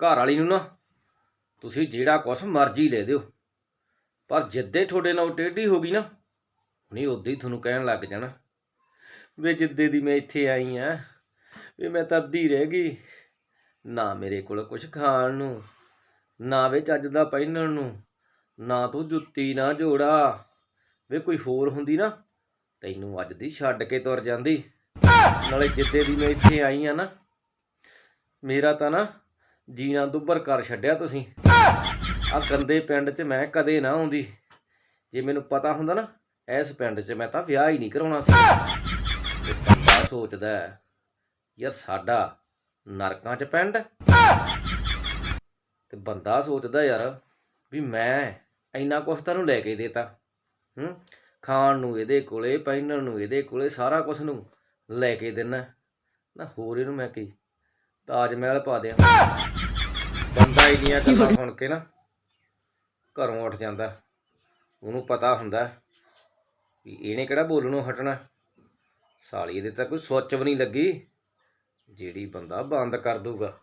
ਘਰ ਵਾਲੀ ਨੂੰ ਨਾ, ਤੁਸੀਂ ਜਿਹੜਾ ਕੁਛ ਮਰਜ਼ੀ ਲੈ ਦਿਓ। ਪਰ ਜਿੱਦੇ ਤੁਹਾਡੇ ਨਾਲ ਉਹ ਟੇਢੀ ਹੋ ਗਈ ਨਾ ਨਹੀਂ ਉਦੋਂ ਹੀ ਤੁਹਾਨੂੰ ਕਹਿਣ ਲੱਗ ਜਾਣਾ ਵੇ ਜਿੱਦੇ ਦੀ ਮੈਂ ਇੱਥੇ ਆਈ ਆ, ਵੀ ਮੈਂ ਤਾਂ ਅੱਧੀ ਰਹਿ ਗਈ। ਨਾ ਮੇਰੇ ਕੋਲ ਕੁਝ ਖਾਣ ਨੂੰ, ਨਾ ਵੇ ਚੱਜ ਦਾ ਪਹਿਨਣ ਨੂੰ, ਨਾ ਤੂੰ ਜੁੱਤੀ, ਨਾ ਜੋੜਾ। ਵੇ ਕੋਈ ਹੋਰ ਹੁੰਦੀ ਨਾ, ਤੈਨੂੰ ਅੱਜ ਦੀ ਛੱਡ ਕੇ ਤੁਰ ਜਾਂਦੀ। ਨਾਲੇ ਜਿੱਦੇ ਦੀ ਮੈਂ ਇੱਥੇ ਆਈ ਆ ਨਾ, ਮੇਰਾ ਤਾਂ ਨਾ ਜੀਣਾ ਦੁੱਬਰ ਕਰ ਛੱਡਿਆ ਤੁਸੀਂ। ਆ ਗੰਦੇ ਪਿੰਡ 'ਚ ਮੈਂ ਕਦੇ ਨਾ ਆਉਂਦੀ। ਜੇ ਮੈਨੂੰ ਪਤਾ ਹੁੰਦਾ ਨਾ ਇਸ ਪਿੰਡ 'ਚ ਮੈਂ ਤਾਂ ਵਿਆਹ ਹੀ ਨਹੀਂ ਕਰਾਉਣਾ ਸੀ। ਤੇ ਬੰਦਾ ਸੋਚਦਾ ਹੈ, ਯਾਰ ਸਾਡਾ ਨਰਕਾਂ 'ਚ ਪਿੰਡ? ਹੈ। ਤੇ ਬੰਦਾ ਸੋਚਦਾ ਯਾਰ ਵੀ ਮੈਂ ਇੰਨਾ ਕੁਛ ਤੈਨੂੰ ਲੈ ਕੇ ਦੇਤਾ। ਹੂੰ? ਖਾਣ ਨੂੰ ਇਹਦੇ ਕੋਲੇ ਪਹਿਨਣ ਨੂੰ ਇਹਦੇ ਕੋਲੇ ਸਾਰਾ ਕੁਝ ਨੂੰ ਲੈ ਕੇ ਦੇਣਾ ਨਾ ਹੋਰ ਇਹਨੂੰ ਮੈਂ ਕੀ ਤਾਜ ਮਹਿਲ ਪਾ ਦਿਆਂ। ਬੰਦਾ ਇੰਨੀਆਂ ਗੱਲਾਂ ਸੁਣ ਕੇ ਨਾ ਘਰੋਂ ਉੱਠ ਜਾਂਦਾ। ਉਹਨੂੰ ਪਤਾ ਹੁੰਦਾ ਵੀ ਇਹਨੇ ਕਿਹੜਾ ਬੋਲਣੋਂ ਹਟਣਾ। ਸਾਲੀ ਦੇ ਤਾਂ ਕੋਈ ਸੋਚ ਵੀ ਨਹੀਂ ਲੱਗੀ, ਜਿਹੜੀ ਬੰਦਾ ਬੰਦ ਕਰ ਦੂਗਾ